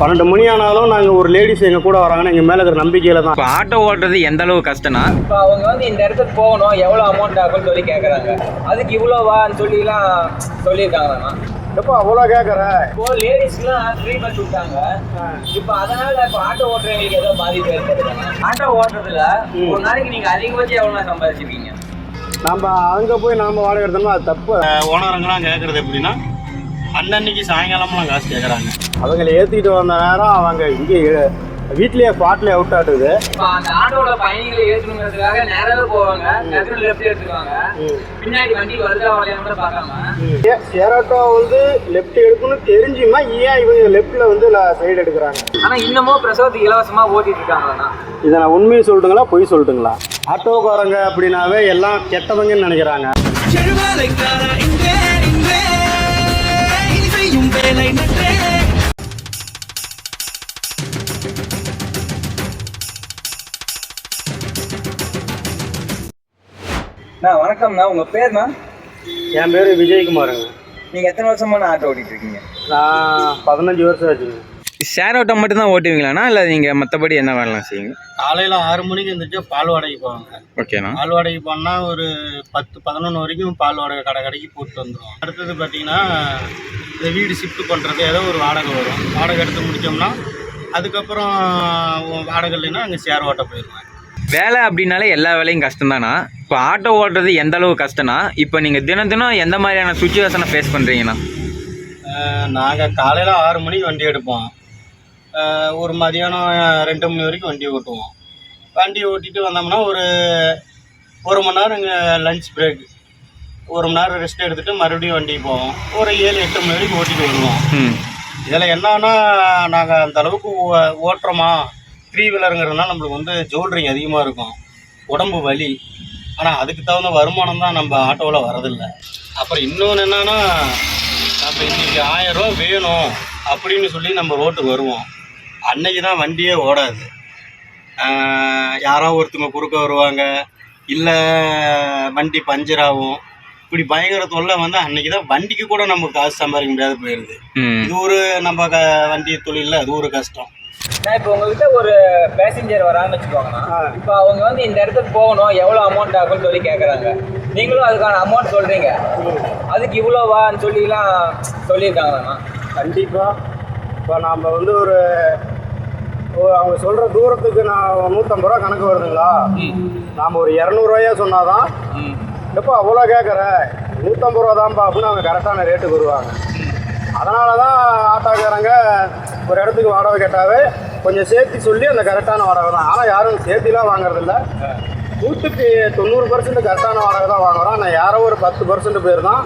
பன்னெண்டு மணி ஆனாலும் நாங்கள் ஒரு லேடிஸ் எங்கள் கூட வராங்கன்னு எங்கள் மேலே இருக்கிற நம்பிக்கையில் தான். இப்போ ஆட்டோ ஓட்டுறது எந்த அளவு கஷ்டம்னா? இப்போ அவங்க வந்து இந்த இடத்துக்கு போகணும் எவ்வளோ அமௌண்ட் ஆகும்னு சொல்லி கேட்குறாங்க அதுக்கு இவ்வளோவான்னு சொல்லிலாம் சொல்லியிருக்காங்கண்ணா எப்போ அவ்வளோ கேட்குற இப்போ லேடிஸ்க்குலாம் ஃப்ரீ பஸ் விட்டாங்க. இப்போ அதனால இப்போ ஆட்டோ ஓட்டுறவங்களுக்கு ஏதோ பாதிப்பு ஏற்படுதுண்ணா ஆட்டோ ஓட்டுறதுல ஒரு நாளைக்கு நீங்கள் அதிகபட்சம் எவ்வளோ சம்பாதிச்சிருக்கீங்க? நம்ம அங்கே போய் நாம் வாடகை எடுத்தோம்னா அது தப்பு. ஓனருங்களாம் கேட்குறது எப்படின்னா அன்னன்னைக்கு சாயங்காலம்லாம் காசு கேட்குறாங்க அவங்களை ஏற்றிக்கிட்டு வந்த நேரம் அவங்க இங்கே வீட்லேயே ஸ்பாட்லேயே அவுட் அந்த ஆட்டோட பயணிகளை ஏற்றணுங்கிறதுக்காக நேராவே போவாங்க. நேரத்தில் லெஃப்ட் எடுத்துக்குவாங்க. பின்னாடி வண்டி வருதா பார்க்காம. சேராட்டோ வந்து லெஃப்ட் எடுக்கணும்னு தெரிஞ்சுமா? ஏன் இவங்க லெஃப்ட்டில் வந்து சைடு எடுக்கிறாங்க? ஆனால் இன்னமும் பிரசவத்துக்கு இலவசமாக ஓட்டிட்டு இருக்காங்கண்ணா இதை நான் உண்மையை சொல்லட்டுங்களா பொய் சொல்லட்டுங்களா? ஆட்டோக்காரங்க அப்படின்னாவே எல்லாம் கெட்டவங்கன்னு நினைக்கிறாங்க. செழுமலைக்காரா இங்கே இங்கே இனி செய்யும் வேலை அண்ணா வணக்கம்ண்ணா உங்கள் பேர்ண்ணா? என் பேர் விஜயகுமாருங்க. நீங்கள் எத்தனை வருஷமா ஆட்டோ ஓட்டிட்டு இருக்கீங்க நான் பதினஞ்சு வருஷம் ஆச்சுங்க. ஷேர் ஆட்டோ மட்டும் தான் ஓட்டுவீங்களாண்ணா? இல்லை நீங்கள் மற்றபடி என்ன வேலைலாம் செய்யுங்க காலையில் ஆறு மணிக்கு இருந்துச்சு பால் வாடகைக்கு போவாங்க. ஓகேண்ணா. பால் வாடகைக்கு போனால் ஒரு பத்து பதினொன்று வரைக்கும் பால் வாடகை கடை கடைக்கு போட்டு வந்துடும் அடுத்தது பார்த்தீங்கன்னா இந்த வீடு ஷிஃப்ட் பண்ணுறது ஏதோ ஒரு வாடகை வரும். வாடகை எடுத்து முடித்தோம்னா அதுக்கப்புறம் வாடகை இல்லைன்னா அங்கே ஷேர் ஓட்ட போயிடுவேன். வேலை அப்படின்னாலே எல்லா வேலையும் கஷ்டம்தாண்ணா. இப்போ ஆட்டோ ஓட்டுறது எந்த அளவு கஷ்டம்னா இப்போ நீங்கள் தினம் தினம் எந்த மாதிரியான சுச்சுவேஷனை ஃபேஸ் பண்ணுறீங்கண்ணா நாங்கள் காலையில் ஆறு மணிக்கு வண்டி எடுப்போம். ஒரு மதியானம் ரெண்டு மணி வரைக்கும் வண்டி ஓட்டுவோம். வண்டி ஓட்டிட்டு வந்தோம்னா ஒரு ஒரு மணி நேரம் இங்கே லஞ்ச் பிரேக் ஒரு மணி நேரம் ரெஸ்ட் எடுத்துட்டு மறுபடியும் வண்டிக்கு போவோம். ஒரு ஏழு எட்டு மணி வரைக்கும் ஓட்டிட்டு வருவோம். இதில் என்னன்னா நாங்கள் அந்த அளவுக்கு ஓ- ஓட்டுறோமா? த்ரீ வீலருங்கிறதுனால நம்மளுக்கு வந்து ஜோல்ரிங் அதிகமாக இருக்கும். உடம்பு வலி. ஆனால் அதுக்கு தகுந்த வருமானம் தான் நம்ம ஆட்டோவில் வரதில்லை அப்புறம் இன்னொன்று என்னன்னா நம்ம இன்னைக்கு ஆயிரம் ரூபா வேணும் அப்படின்னு சொல்லி நம்ம ரோட்டுக்கு வருவோம். அன்னைக்கு தான் வண்டியே ஓடாது. யாரோ ஒருத்தங்க குறுக்க வருவாங்க. இல்லை வண்டி பஞ்சர் ஆகும். இப்படி பயங்கர தொல்லை வந்து அன்னைக்கு தான் வண்டிக்கு கூட நம்ம காசு சம்பாதிக்க முடியாது போயிடுது இது ஒரு நம்ம க வண்டி தொழிலில் அது ஒரு கஷ்டம். நான் இப்போ உங்ககிட்ட ஒரு பேசஞ்சர் வரான்னு வச்சுக்கோங்கண்ணா. இப்போ அவங்க வந்து இந்த இடத்துக்கு போகணும் எவ்வளோ அமௌண்ட் ஆகும்னு சொல்லி கேட்குறாங்க நீங்களும் அதுக்கான அமௌண்ட் சொல்கிறீங்க அதுக்கு இவ்வளோவான்னு சொல்லிலாம் சொல்லியிருக்காங்கண்ணா கண்டிப்பாக இப்போ நாம் வந்து ஒரு அவங்க சொல்கிற தூரத்துக்கு நான் நூற்றம்பது ரூபா கணக்கு வருதுங்களா? நாம் ஒரு இரநூறுவாயா சொன்னால் தான் எப்போ அவ்வளோ கேட்குற நூற்றம்பது ரூபா தான்ப்பா அப்படின்னு அவங்க கரெக்டான ரேட்டுக்கு வருவாங்க. அதனால தான் ஆட்டோக்காரங்க ஒரு இடத்துக்கு வாடகை கேட்டாவே கொஞ்சம் சேர்த்து சொல்லி அந்த கரெக்டான வாடகை தான். ஆனால் யாரும் சேர்த்திலாம் வாங்குறதில்ல. நூற்றுக்கு தொண்ணூறு பர்சன்ட் கரெக்டான வாடகை தான் வாங்குறோம். ஆனால் யாரோ ஒரு பத்து பர்சன்ட் பேர் தான்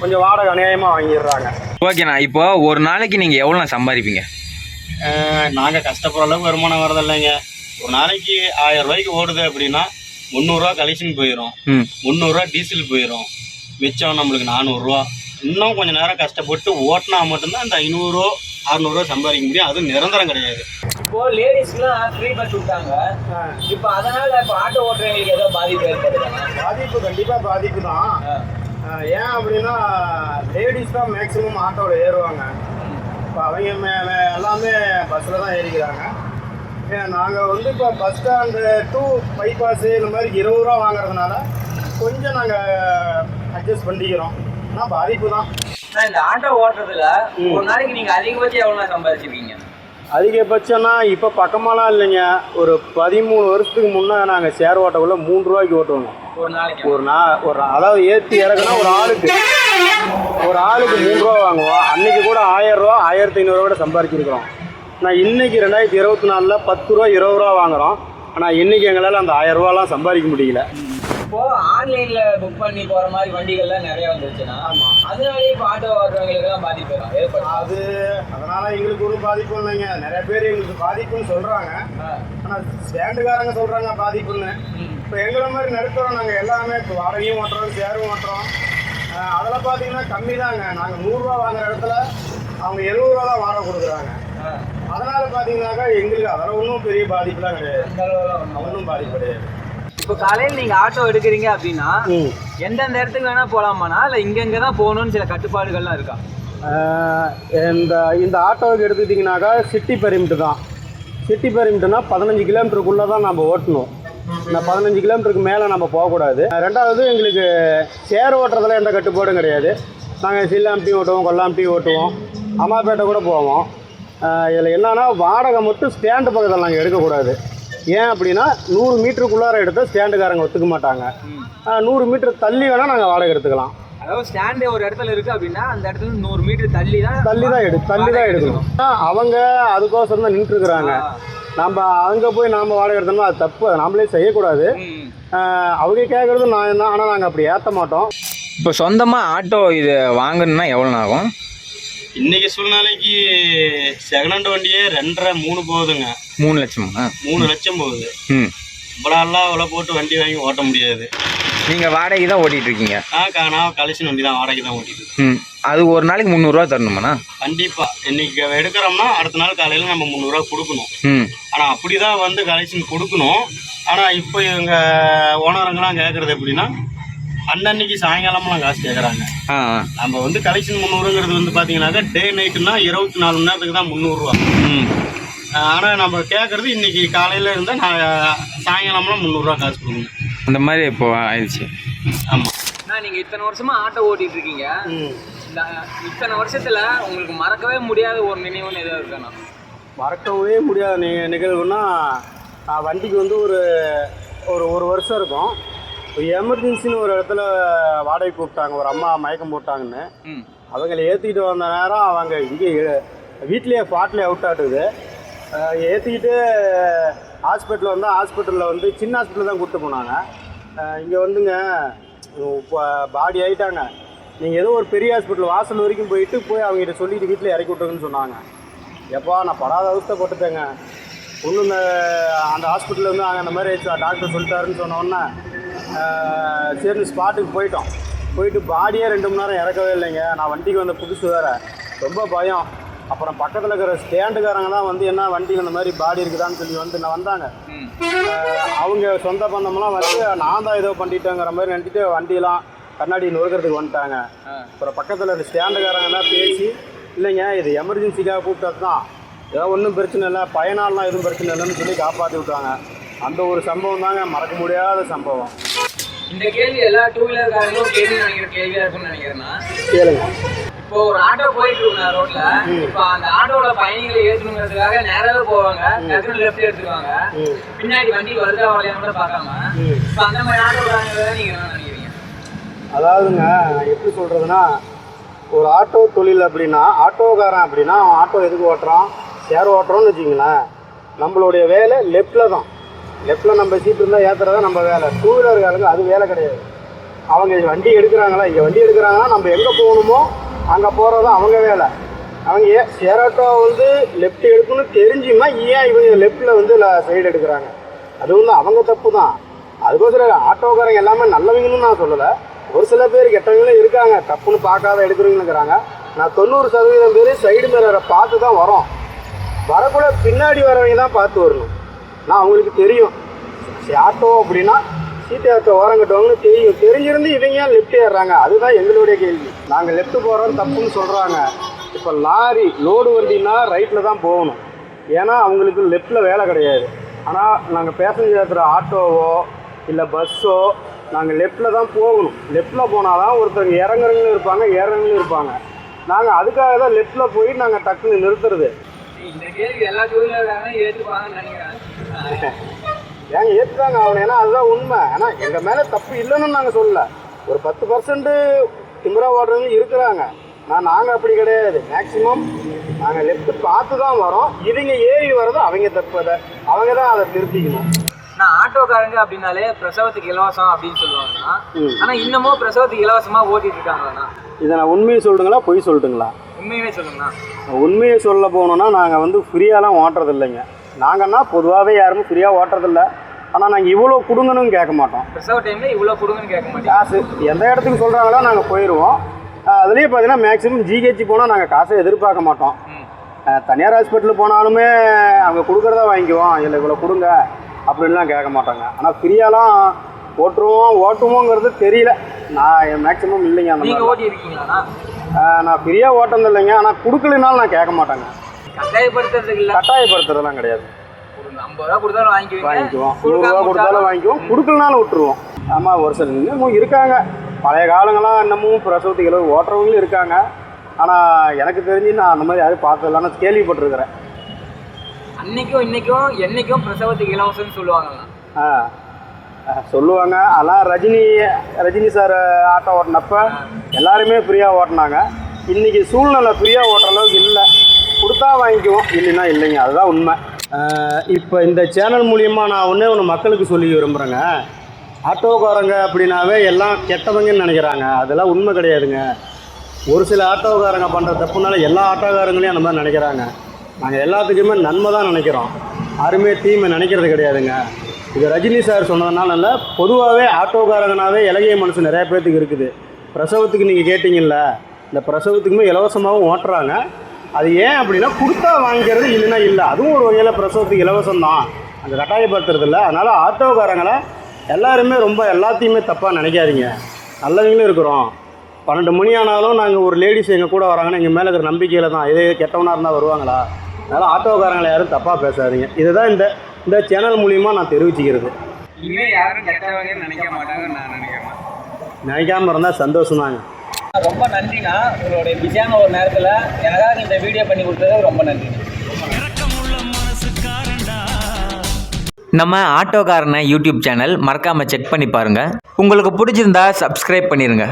கொஞ்சம் வாடகை அநியாயமாக வாங்கிடுறாங்க. ஓகேண்ணா இப்போ ஒரு நாளைக்கு நீங்கள் எவ்வளோ சம்பாதிப்பீங்க? நாங்கள் கஷ்டப்படுற அளவுக்கு வருமானம் வரதில்லைங்க ஒரு நாளைக்கு ஆயிரம் ரூபாய்க்கு ஓடுது அப்படின்னா முந்நூறுரூவா கலெக்ஷன் போயிடும் முந்நூறுரூவா டீசல் போயிடும் மிச்சம் நம்மளுக்கு நானூறுரூவா இன்னும் கொஞ்சம் நேரம் கஷ்டப்பட்டு ஓட்டினா மட்டும்தான் இந்த ஐநூறுரூவா அறநூறுவா சம்பாதிக்க முடியும். அது நிரந்தரம் கிடையாது. இப்போ லேடிஸ்க்குலாம் ஃப்ரீ பஸ் விட்டாங்க. இப்போ அதனால இப்போ ஆட்டோ ஓட்டுறவங்களுக்கு ஏதோ பாதிப்பு ஏற்படுதுண்ணா பாதிப்பு கண்டிப்பாக பாதிப்பு தான். ஏன் அப்படின்னா லேடிஸ் தான் மேக்ஸிமம் ஆட்டோவில் ஏறுவாங்க. இப்போ அவங்க எல்லாமே பஸ்ஸில் தான் ஏறிக்கிறாங்க. நாங்கள் வந்து இப்போ பஸ் ஸ்டாண்டு டூ பைபாஸு இந்த மாதிரி இருபது ரூபா வாங்குறதுனால கொஞ்சம் நாங்கள் அட்ஜஸ்ட் பண்ணிக்கிறோம். ஆனால் பாதிப்பு தான். இந்த ஆட்டோ ஓட்டுறதுல ஒரு நாளைக்கு நீங்கள் அதிகபட்சம் எவ்வளோ சம்பாதிச்சிருக்கீங்க அதிகபட்சம்னா இப்போ பக்கமாலாம் இல்லைங்க. ஒரு பதிமூணு வருஷத்துக்கு முன்னே நாங்கள் சேர் ஓட்டக்குள்ள மூணு ரூபாய்க்கு ஓட்டுவோங்க. ஒரு நாளைக்கு. ஒரு நா ஒரு அதாவது ஏற்றி இறக்குனா ஒரு ஆளுக்கு. ஒரு ஆளுக்கு மூணு ரூபா வாங்குவோம். அன்னைக்கு கூட ஆயிரம் ரூபா ஆயிரத்தி ஐநூறுரூவா கூட சம்பாதிச்சிருக்கிறோம். நான் இன்னைக்கு ரெண்டாயிரத்தி இருபத்தி நாலில் பத்து ரூபா இருபது ரூபா வாங்குறோம். ஆனால் இன்னைக்கு எங்களால் அந்த ஆயிரம் ரூபாலாம் சம்பாதிக்க முடியல. இப்போ ஆன்லைன்ல புக் பண்ணி போற மாதிரி வண்டிகள்லாம் நிறைய வந்துருச்சுன்னா அதனாலேயே இப்போ ஆட்டோ ஓட்டுறவங்களுக்கு எல்லாம் பாதிப்பு ஏற்படும். அது அதனால் எங்களுக்கு ஒரு பாதிப்பும் இல்லைங்க. நிறைய பேர் எங்களுக்கு பாதிப்புன்னு சொல்கிறாங்க ஆனால் ஸ்டாண்டுக்காரங்க சொல்கிறாங்க பாதிப்புன்னு. இப்போ எங்களை மாதிரி நடுத்தரோம் நாங்கள் எல்லாமே இப்போ வாடகையும் ஓட்டுறோம் சேரும் ஓட்டுறோம். அதெல்லாம் பார்த்தீங்கன்னா கம்மி தாங்க நாங்கள் நூறுரூவா வாங்குற இடத்துல அவங்க எழுபது ரூபா தான் வாடகை கொடுக்குறாங்க. அதனால் பார்த்தீங்கன்னாக்கா எங்களுக்கு அதெல்லாம் ஒன்றும் பெரிய பாதிப்புலாம் கிடையாது. ஒன்றும் பாதிப்பு கிடையாது. இப்போ காலையில் நீங்கள் ஆட்டோ எடுக்கிறீங்க அப்படின்னா எந்தெந்த இடத்துக்கு வேணா போகலாமாண்ணா இல்லை இங்கங்க தான் போகணும்னு சில கட்டுப்பாடுகள்லாம் இருக்கா? இந்த இந்த ஆட்டோவுக்கு எடுத்துக்கிட்டிங்கனாக்கா சிட்டி பெரிமிட்டு தான். சிட்டி பெரிமிட்டுனா பதினஞ்சு கிலோமீட்டருக்குள்ளே தான் நம்ம ஓட்டணும். இந்த பதினஞ்சு கிலோமீட்டருக்கு மேலே நம்ம போகக்கூடாது. ரெண்டாவது எங்களுக்கு சேர் ஓட்டுறதுல எந்த கட்டுப்பாடும் கிடையாது. நாங்கள் சில்லாம்பட்டி ஓட்டுவோம் கொல்லாம்பட்டி ஓட்டுவோம் அம்மாப்பேட்டை கூட போவோம். இதில் என்னன்னா வாடகை மட்டும் ஸ்டாண்டு பக்கத்தில் நாங்கள் எடுக்கக்கூடாது. ஏன் அப்படின்னா நூறு மீட்டருக்குள்ளார எடுத்தால் ஸ்டாண்டுக்காரங்க ஒத்துக்க மாட்டாங்க. நூறு மீட்டர் தள்ளி வேணால் நாங்கள் வாடகை எடுத்துக்கலாம். அதாவது ஸ்டாண்டு ஒரு இடத்துல இருக்கு அப்படின்னா அந்த இடத்துல நூறு மீட்டர் தள்ளி தான் தள்ளி தான் எடு தள்ளி தான் எடுக்கணும். அவங்க அதுக்கோசரம் தான் நின்றுருக்குறாங்க நம்ம அங்கே போய் நாம் வாடகை எடுத்தோம்னா அது தப்பு. அதை நாமளே செய்யக்கூடாது. அவங்க கேட்குறது நான் தான் ஆனால் நாங்கள் அப்படி ஏற்ற மாட்டோம். இப்போ சொந்தமாக ஆட்டோ இது வாங்கணும்னா எவ்வளோ ஆகும்? இன்னைக்கு சூழ்நிலைக்கு செகண்ட் ஹேண்ட் வண்டியே ரெண்டரை மூணு போகுதுங்க. மூணு லட்சமா? மூணு லட்சம் போகுது. ம். இவ்வளோலாம் இவ்வளோ போட்டு வண்டி வாங்கி ஓட்ட முடியாது. நீங்கள் வாடகை தான் ஓட்டிகிட்டு இருக்கீங்க நான் காணா கலெக்ஷன் வண்டி தான் வாடகை தான் ஓட்டிட்டு. ம். அது ஒரு நாளைக்கு முந்நூறுரூவா தரணுமாண்ணா? கண்டிப்பா. இன்னைக்கு எடுக்கிறோம்னா அடுத்த நாள் காலையில் நம்ம முந்நூறுரூவா கொடுக்கணும். ம். ஆனால் அப்படி தான் வந்து கலெக்ஷன் கொடுக்கணும். ஆனால் இப்போ இவங்க ஓனருங்கெல்லாம் கேட்குறது எப்படின்னா அன்னன்னைக்கு சாயங்காலம்லாம் காசு கேட்குறாங்க. நம்ம வந்து கலெக்ஷன் முந்நூறுங்கிறது வந்து பார்த்தீங்கன்னாக்கா டே நைட்டுனா இருபத்தி நாலு மணி நேரத்துக்கு தான் முந்நூறுரூவா ம். ஆனால் நம்ம கேட்குறது இன்னைக்கு காலையில் இருந்தால் நான் சாயங்காலம்லாம் முந்நூறுரூவா காசு கொடுக்கணும். அந்த மாதிரி இப்போ ஆயிடுச்சு. ஆமாம் அண்ணா நீங்க இத்தனை வருஷமா ஆட்டோ ஓட்டிட்டு இருக்கீங்க இந்த இத்தனை வருஷத்துல உங்களுக்கு மறக்கவே முடியாத ஒரு நினைவுன்னு எதாவது இருக்காண்ணா மறக்கவே முடியாத நி நிகழ்வுனா நான் வண்டிக்கு வந்து ஒரு ஒரு ஒரு வருஷம் இருக்கும். எமர்ஜென்சின்னு ஒரு இடத்துல வாடகை கூப்பிட்டாங்க ஒரு அம்மா மயக்கம் போட்டாங்கன்னு. அவங்கள ஏற்றிக்கிட்டு வந்த நேரம் அவங்க இங்கே வீட்லேயே ஃபாட்லேயே அவுட் ஆட்டுது. ஏற்றிக்கிட்டு ஹாஸ்பிட்டல் வந்து ஹாஸ்பிட்டலில் வந்து சின்ன ஹாஸ்பிட்டல் தான் கூப்பிட்டு போனாங்க. இங்கே வந்துங்க இப்போ பாடி ஆகிட்டாங்க நீங்கள் ஏதோ ஒரு பெரிய ஹாஸ்பிட்டல் வாசல் வரைக்கும் போயிட்டு போய் அவங்ககிட்ட சொல்லிட்டு வீட்டில் இறக்கி விட்டுருங்கன்னு சொன்னாங்க. எப்பா நான் படாத அவஸ்தைப்பட்டுட்டேங்க ஒன்றும் அந்த ஹாஸ்பிட்டலில் வந்து அங்கே அந்த மாதிரி டாக்டர் சொல்லிட்டாருன்னு சொன்ன சரின்னு ஸ்பாட்டுக்கு போயிட்டோம். போயிட்டு பாடியே ரெண்டு மணி நேரம் இறக்கவே இல்லைங்க. நான் வண்டிக்கு வந்த புதுசு வேறு. ரொம்ப பயம். அப்புறம் பக்கத்தில் இருக்கிற ஸ்டாண்டுக்காரங்க தான் வந்து என்ன வண்டிக்கு இந்த மாதிரி பாடி இருக்குதான்னு சொல்லி வந்து நான் வந்தாங்க. அவங்க சொந்த பந்தமெல்லாம் வந்து நான் தான் ஏதோ பண்ணிட்டேங்கிற மாதிரி நினச்சிட்டு வண்டியெல்லாம் கண்ணாடி நொறுக்கிறதுக்கு வந்துட்டாங்க. அப்புறம் பக்கத்தில் இந்த ஸ்டாண்டுக்காரங்க தான் பேசி இல்லைங்க இது எமர்ஜென்சிக்காக கூப்பிட்டது தான். ஏதோ ஒன்றும் பிரச்சனை இல்லை. பயனாலாம் எதுவும் பிரச்சனை இல்லைன்னு சொல்லி காப்பாற்றி விட்டாங்க. அந்த ஒரு சம்பவம் தாங்க மறக்க முடியாத சம்பவம். இந்த கேள்வி எல்லா டூ வீலர்காரங்களும் கேள்வி நினைக்கிற கேள்வியா இருக்கும்னு நினைக்கிறேன்னா கேளுங்க. இப்போ ஒரு ஆட்டோ போயிட்டு இருக்கு ரோட்ல இப்போ அந்த ஆட்டோட பயணிகளை ஏற்றணுங்கிறதுக்காக நேராவே போவாங்க டக்குனு லெஃப்ட் எடுத்துருவாங்க. பின்னாடி வண்டி வருதா வரலையான்னு கூட பார்க்காம. இப்போ அந்த மாதிரி ஆட்டோக்காரங்க நீங்க என்ன நினைக்கிறீங்க? அதாவதுங்க எப்படி சொல்கிறதுனா ஒரு ஆட்டோ தொழில் அப்படின்னா ஆட்டோக்காரன் அப்படின்னா அவன் ஆட்டோ எதுக்கு ஓட்டுறான்? சேர் ஓட்டுறோம்னு வச்சுங்களேன் நம்மளுடைய வேலை லெஃப்டில் தான். லெஃப்டில் நம்ம சீட் இருந்தால் ஏற்றுறதா நம்ம வேலை. டூ வீலர்காரங்க அது வேலை கிடையாது. அவங்க வண்டி எடுக்கிறாங்களா? இங்கே வண்டி எடுக்கிறாங்கன்னா நம்ம எங்கே போகணுமோ அங்கே போகிறது அவங்க வேலை. அவங்க ஏன் வந்து லெஃப்ட் எடுக்கணும்னு தெரிஞ்சுமா? ஏன் இவங்க லெஃப்ட்டில் வந்து சைடு எடுக்கிறாங்க? அது வந்து அவங்க தப்பு தான் அதுக்கோசரம் ஆட்டோக்காரங்க எல்லாமே நல்லவங்கன்னு நான் சொல்லலை. ஒரு சில பேர் கெட்டவங்களும் இருக்காங்க. தப்புன்னு பார்க்காத எடுக்கிறவங்களுங்கிறாங்க நான் தொண்ணூறு சதவீதம் பேர் சைடு மிரரை பார்த்து தான் வரோம். வரக்குள்ள பின்னாடி வரவங்க தான் பார்த்து வரணும். நான் அவங்களுக்கு தெரியும். சரி, ஆட்டோ அப்படின்னா சீட்டு ஆட்டோ ஓரம் கட்டுவாங்கன்னு தெரியும். தெரிஞ்சிருந்து இவங்க ஏன் லெஃப்ட் ஏறுறாங்க? அதுதான் எங்களுடைய கேள்வி. நாங்கள் லெஃப்ட் போகிறோம் தப்புன்னு சொல்கிறாங்க இப்போ லாரி லோடு வண்டினா ரைட்டில் தான் போகணும். ஏன்னா அவங்களுக்கு லெஃப்ட்டில் வேலை கிடையாது. ஆனால் நாங்கள் பேசஞ்சர் ஏற்றுற ஆட்டோவோ இல்லை பஸ்ஸோ நாங்கள் லெஃப்ட்டில் தான் போகணும். லெஃப்ட்டில் போனால் தான் ஒருத்தர் இறங்குறவங்களும் இருப்பாங்க ஏறவங்களும் இருப்பாங்க. நாங்கள் அதுக்காக தான் லெஃப்ட்டில் போய் நாங்கள் டக்குன்னு நிறுத்துறது. இந்த கேள்வி எல்லா டூ ஏற்றுப்பாங்கன்னு நினைக்கிறேன். ஏங்க ஏற்றுறாங்க அவனை. ஏன்னா அதுதான் உண்மை. ஏன்னா எங்கள் மேலே தப்பு இல்லைன்னு நாங்கள் சொல்லல. ஒரு பத்து பர்சன்ட் திமிரா ஓடுறவங்க இருக்கிறாங்க. நான் நாங்கள் அப்படி கிடையாது. மேக்ஸிமம் நாங்கள் லெஃப்ட் பார்த்து தான் வரோம். இவங்க ஏறி வர்றது அவங்க தப்பு அதை. அவங்க தான் அதை திருத்திக்கணும். நான் ஆட்டோக்காரங்க அப்படின்னாலே பிரசவத்துக்கு இலவசம் அப்படின்னு சொல்லுவாங்கன்னா ம். ஆனா இன்னமும் பிரசவத்துக்கு இலவசமா ஓட்டிட்டு இருக்காங்கண்ணா. இதை நான் உண்மையை சொல்லட்டுங்களா பொய் சொல்லட்டுங்களா? உண்மையுமே சொல்லுங்கண்ணா. உண்மையை சொல்ல போனோம்னா நாங்கள் வந்து ஃப்ரீயாலாம் ஓட்டுறது இல்லைங்க. நாங்கன்னா பொதுவாகவே யாரும் ஃப்ரீயாக ஓட்டுறதில்ல. ஆனால் நாங்கள் இவ்வளோ கொடுங்கன்னு கேட்க மாட்டோம். டைம்ல இவ்வளவு கொடுங்கன்னு கேட்க மாட்டேன் காசு எந்த இடத்துக்கு சொல்கிறாங்களோ நாங்கள் போயிடுவோம் அதுலேயும் பார்த்தீங்கன்னா மேக்ஸிமம் ஜிஹெச் போனால் நாங்கள் காசை எதிர்பார்க்க மாட்டோம். தனியார் ஹாஸ்பிட்டல் போனாலுமே அவங்க கொடுக்குறத வாங்கிக்குவோம். இல்லை இவ்வளோ கொடுங்க. அப்படின்லாம் கேட்க மாட்டாங்க. ஆனால் ஃப்ரீயாலாம் ஓட்டுருவோம். ஓட்டுவோங்கிறது தெரியல. நான் மேக்ஸிமம் இல்லைங்க அந்த ஓட்டி நான் ஃப்ரீயாக ஓட்டம் இல்லைங்க. ஆனால் கொடுக்கலனாலும் நான் கேட்க மாட்டேங்க. கட்டாயப்படுத்துறதுக்கு இல்ல. கட்டாயப்படுத்துறதுலாம் கிடையாது. ஒரு ஐம்பது ரூபா கொடுத்தாலும் வாங்கிக்குவோம். நூறுரூவா கொடுக்காம கொடுத்தாலும் வாங்கிக்குவோம். கொடுக்கலனாலும் விட்டுருவோம். ஆமாம் ஒரு சில இன்னமும் இருக்காங்க. பழைய காலங்கள்லாம் இன்னமும் பிரசவத்துக்கு இலவு ஓட்டுறவங்களும் இருக்காங்க. ஆனால் எனக்கு தெரிஞ்சு நான் அந்த மாதிரி யாரும் பார்த்ததில்ல ஆனால் கேள்விப்பட்டிருக்கிறேன். அன்னைக்கும் இன்னைக்கும் என்னைக்கும் பிரசவத்துக்கு இலவசம்னு சொல்லுவாங்க. ஆ. ஆ, சொல்லுவாங்க. அதெல்லாம் ரஜினி ரஜினி சார் ஆட்டோ ஓட்டினப்ப எல்லாருமே ஃப்ரீயாக ஓட்டினாங்க. இன்றைக்கி சூழ்நிலை ஃப்ரீயாக ஓட்டுற அளவுக்கு இல்லை. கொடுத்தா வாங்கிக்குவோம். இல்லைன்னா இல்லைங்க. அதுதான் உண்மை. இப்போ இந்த சேனல் மூலியமாக நான் ஒன்றே ஒன்று மக்களுக்கு சொல்லி விரும்புகிறேங்க ஆட்டோக்காரங்க அப்படின்னாவே எல்லாம் கெட்டவங்கன்னு நினைக்கிறாங்க. அதெல்லாம் உண்மை கிடையாதுங்க. ஒரு சில ஆட்டோக்காரங்க பண்ணுற தப்புனால எல்லா ஆட்டோக்காரங்களையும் அந்த மாதிரி நினைக்கிறாங்க. நாங்கள் எல்லாத்துக்குமே நன்மை தான் நினைக்கிறோம். யாருமே தீமை நினைக்கிறது கிடையாதுங்க. இது ரஜினி சார் சொன்னதுனால இல்லை பொதுவாகவே ஆட்டோக்காரங்கனாவே இலகைய மனசு நிறைய பேர்த்துக்கு இருக்குது. பிரசவத்துக்கு நீங்கள் கேட்டிங்கல்ல இந்த பிரசவத்துக்குமே இலவசமாகவும் ஓட்டுறாங்க. அது ஏன் அப்படின்னா கொடுத்தா வாங்கிக்கிறது இல்லைன்னா இல்லை. அதுவும் ஒரு வகையில் பிரசவத்துக்கு இலவசம் தான் அந்த கட்டாயப்படுத்துறது இல்லை அதனால் ஆட்டோக்காரங்களை எல்லாருமே ரொம்ப எல்லாத்தையுமே தப்பாக நினைக்காதீங்க. நல்லவங்களும் இருக்கிறோம். பன்னெண்டு மணி ஆனாலும் நாங்கள் ஒரு லேடிஸ் எங்கள் கூட வராங்கன்னா எங்கள் மேலே இருக்கிற நம்பிக்கையில் தான். இதே கெட்டவனாக இருந்தால் வருவாங்களா? அதனால் ஆட்டோக்காரங்களை யாரும் தப்பாக பேசாதீங்க. இதுதான் இந்த இந்த சேனல் மூலிமா நான் தெரிவிச்சுக்கிறது. இனிமே யாரும் நினைக்க மாட்டாங்கன்னு நான் நினைக்கிறேன். நினைக்காம இருந்தால் சந்தோஷம் தாங்க ரொம்ப நன்றிண்ணா. உங்களுடைய பிஸியான ஒரு நேரத்தில் எனக்காக இந்த வீடியோ பண்ணி கொடுத்தது ரொம்ப நன்றி. நம்ம ஆட்டோக்காரனை யூடியூப் சேனல் மறக்காமல் செக் பண்ணி பாருங்கள் உங்களுக்கு பிடிச்சிருந்தா சப்ஸ்கிரைப் பண்ணிடுங்க